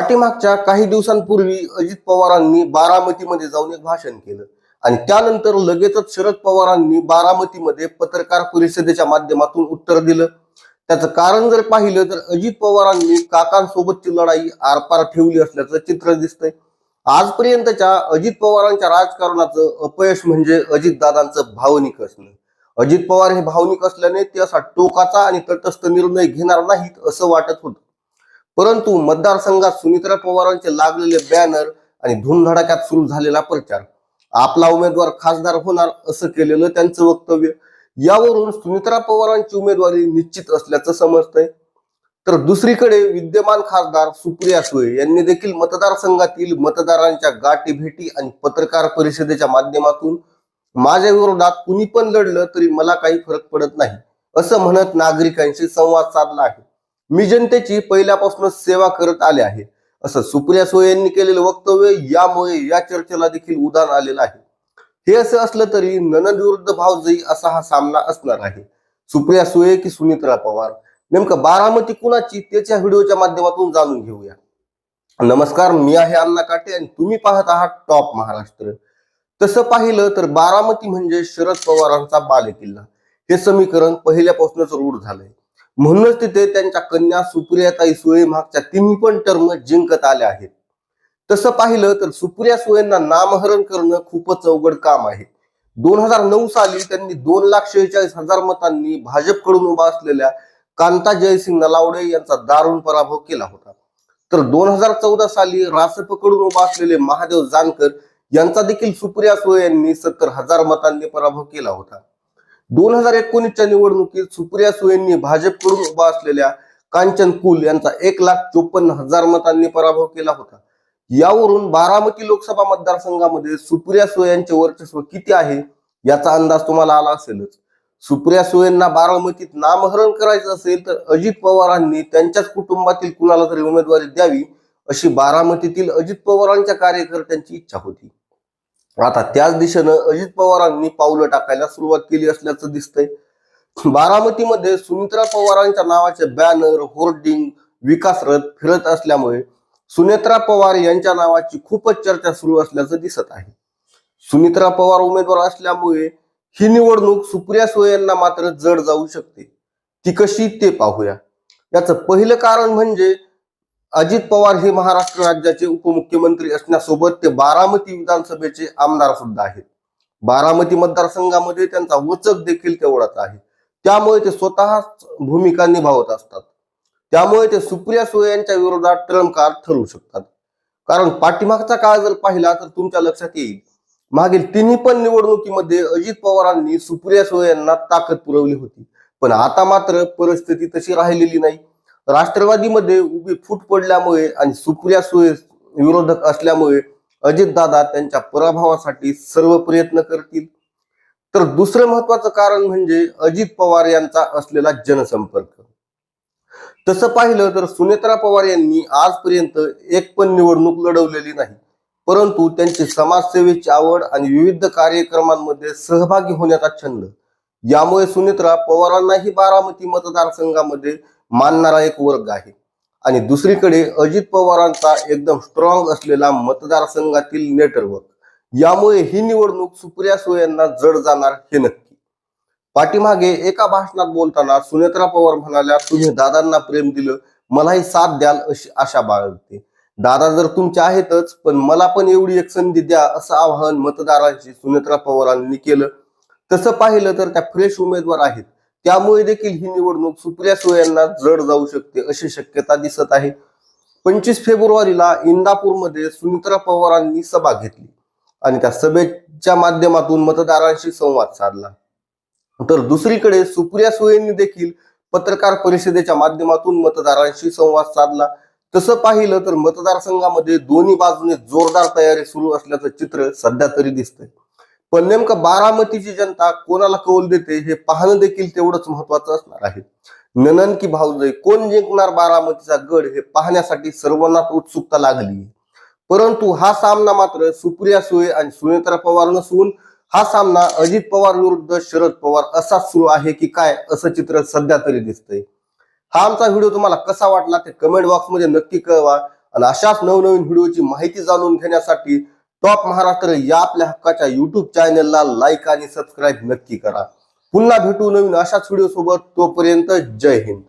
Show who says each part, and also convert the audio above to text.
Speaker 1: पाठीमागच्या काही दिवसांपूर्वी अजित पवारांनी बारामतीमध्ये जाऊन एक भाषण केलं. आणि त्यानंतर लगेचच शरद पवारांनी बारामतीमध्ये पत्रकार परिषदेच्या माध्यमातून उत्तर दिलं. त्याचं कारण जर पाहिलं तर अजित पवारांनी काकांसोबतची लढाई आरपार ठेवली असल्याचं चित्र दिसतंय. आजपर्यंतच्या अजित पवारांच्या राजकारणाचं अपयश म्हणजे अजितदादांचं भावनिक असणं. अजित पवार हे भावनिक असल्याने ते असा टोकाचा आणि तटस्थ निर्णय घेणार नाहीत असं वाटत होतं. परंतु मतदारसंघात सुनित्रा पवारांचे लागलेले बॅनर आणि धुमधडाक्यात सुरू झालेला प्रचार. आपला उमेदवार खासदार होणार असं केलेलं त्यांचं वक्तव्य. यावरून सुनित्रा पवारांची उमेदवारी निश्चित असल्याचं समजतंय. तर दुसरीकडे विद्यमान खासदार सुप्रिया सुळे यांनी देखील मतदारसंघातील मतदारांच्या गाठी भेटी आणि पत्रकार परिषदेच्या माध्यमातून माझ्या विरोधात कुणी पण लढलं तरी मला काही फरक पडत नाही असं म्हणत नागरिकांशी संवाद साधला आहे. मी जनतेची पहिल्यापासूनच सेवा करत आले आहे. असं सुप्रिया सुळे यांनी केलेलं वक्तव्य यामुळे या चर्चेला देखील उदाहरण आलेलं आहे. हे असं असलं तरी ननद विरुद्ध भावजई असा हा सामना असणार आहे. सुप्रिया सुळे की सुनीत्रा पवार? नेमकं बारामती कुणाची? त्याच्या व्हिडिओच्या माध्यमातून जाणून घेऊया. नमस्कार मी आहे अण्णा काटे आणि तुम्ही पाहत आहात टॉप महाराष्ट्र. तसं पाहिलं तर बारामती म्हणजे शरद पवारांचा बालेकिल्ला. हे समीकरण पहिल्यापासूनच रूढ झालंय. म्हणूनच तिथे त्यांच्या कन्या सुप्रियाताई सुळे मागच्या तिन्ही पण टर्म जिंकत आल्या आहेत. तसं पाहिलं तर सुप्रिया सुळेंना नामहरण करणं खूपच अवघड काम आहे. दोन हजार नऊ साली त्यांनी दोन लाख शेहेचाळीस हजार मतांनी भाजपकडून उभा असलेल्या कांता जयसिंग नलावडे यांचा दारुण पराभव केला होता. तर दोन हजार चौदा साली रासपकडून उभा असलेले महादेव जानकर यांचा देखील सुप्रिया सुळे यांनी सत्तर हजार मतांनी पराभव केला होता. दोन हजार एकोणीसच्या निवडणुकीत सुप्रिया सुळेंनी भाजपकडून उभा असलेल्या कांचन कुल यांचा एक लाख चोपन्न हजार मतांनी पराभव केला होता. यावरून बारामती लोकसभा मतदारसंघामध्ये सुप्रिया सुळे यांचे वर्चस्व किती आहे याचा अंदाज तुम्हाला आला असेलच. सुप्रिया सुळेंना बारामतीत नामहरण करायचं असेल तर अजित पवारांनी त्यांच्याच कुटुंबातील कुणाला तरी उमेदवारी द्यावी अशी बारामतीतील अजित पवारांच्या कार्यकर्त्यांची इच्छा होती. आता त्याच दिशेनं अजित पवारांनी पावलं टाकायला सुरुवात केली असल्याचं दिसतंय. बारामतीमध्ये सुमित्रा पवारांच्या नावाचे बॅनर होर्डिंग विकास रथ फिरत असल्यामुळे सुनेत्रा पवार यांच्या नावाची खूपच चर्चा सुरू असल्याचं दिसत आहे. सुमित्रा पवार उमेदवार असल्यामुळे ही निवडणूक सुप्रिया सुळे यांना मात्र जड जाऊ शकते. ती कशी ते पाहूया. याचं पहिलं कारण म्हणजे अजित पवार हे महाराष्ट्र राज्याचे उपमुख्यमंत्री असण्यासोबत ते बारामती विधानसभेचे आमदार सुद्धा आहेत. बारामती मतदारसंघामध्ये त्यांचा वचक देखील तेवढाच आहे. त्यामुळे ते स्वतः भूमिका निभावत असतात. त्यामुळे ते सुप्रिया सुळे यांच्या विरोधात ट्रम्प कार्ड शकतात. कारण पाठीमागचा काळ जर पाहिला तर तुमच्या लक्षात येईल. मागील तिन्ही पण निवडणुकीमध्ये अजित पवारांनी सुप्रिया सुळे यांना ताकद पुरवली होती. पण आता मात्र परिस्थिती तशी राहिलेली नाही. राष्ट्रवादीमध्ये उभी फूट पडल्यामुळे आणि सुप्रिया सुळे विरोधक असल्यामुळे अजितदादा त्यांच्या पराभवासाठी सर्व प्रयत्न करतील. तर दुसरं महत्वाचं कारण म्हणजे अजित पवार यांचा असलेला जनसंपर्क. तसं पाहिलं तर सुनेत्रा पवार यांनी आजपर्यंत एक पण निवडणूक लढवलेली नाही. परंतु त्यांची समाजसेवेची आवड आणि विविध कार्यक्रमांमध्ये सहभागी होण्याचा छंद. यामुळे सुनेत्रा पवारांनाही बारामती मतदारसंघामध्ये मानणारा एक वर्ग आहे. आणि दुसरीकडे अजित पवारांचा एकदम स्ट्रॉंग असलेला मतदारसंघातील नेटवर्क यामुळे ही निवडणूक सुप्रिया सुळे यांना जड जाणार हे नक्की. पाठीमागे एका भाषणात बोलताना सुनेत्रा पवार म्हणाल्या तुम्ही दादांना प्रेम दिलं मलाही साथ द्याल अशी आशा बाळगते. दादा जर तुमच्या आहेतच पण मला पण एवढी एक संधी द्या असं आवाहन मतदारांशी सुनेत्रा पवारांनी केलं. तसं पाहिलं तर त्या फ्रेश उमेदवार आहेत. त्यामुळे देखील ही निवडणूक सुप्रिया सुळे यांना जड जाऊ शकते अशी शक्यता दिसत आहे. पंचवीस फेब्रुवारीला इंदापूरमध्ये सुनित्रा पवारांनी सभा घेतली आणि त्या सभेच्या माध्यमातून मतदारांशी संवाद साधला. तर दुसरीकडे सुप्रिया सुळेंनी देखील पत्रकार परिषदेच्या माध्यमातून मतदारांशी संवाद साधला. तसं पाहिलं तर मतदारसंघामध्ये दोन्ही बाजूने जोरदार तयारी सुरू असल्याचं चित्र सध्या तरी दिसतंय. पण नेमकं बारामतीची जनता कोणाला कौल देते हे पाहणं देखील तेवढंच महत्वाचं असणार आहे. ननन की भाऊजय कोण जिंकणार बारामतीचा गड हे पाहण्यासाठी सर्वांनाच उत्सुकता लागली. परंतु हा सामना मात्र सुप्रिया सुळे आणि सुनेत्रा पवार नसून हा सामना अजित पवार विरुद्ध शरद पवार असाच सुरू आहे की काय असं चित्र सध्या तरी दिसतंय. हा आमचा व्हिडिओ तुम्हाला कसा वाटला ते कमेंट बॉक्समध्ये नक्की कळवा. आणि अशाच नवनवीन व्हिडिओची माहिती जाणून घेण्यासाठी टॉप महाराष्ट्र या आपल्या हक्काच्या युट्यूब चॅनलला लाईक आणि सबस्क्राईब नक्की करा. पुन्हा भेटू नवीन अशाच व्हिडिओ सोबत तोपर्यंत जय हिंद.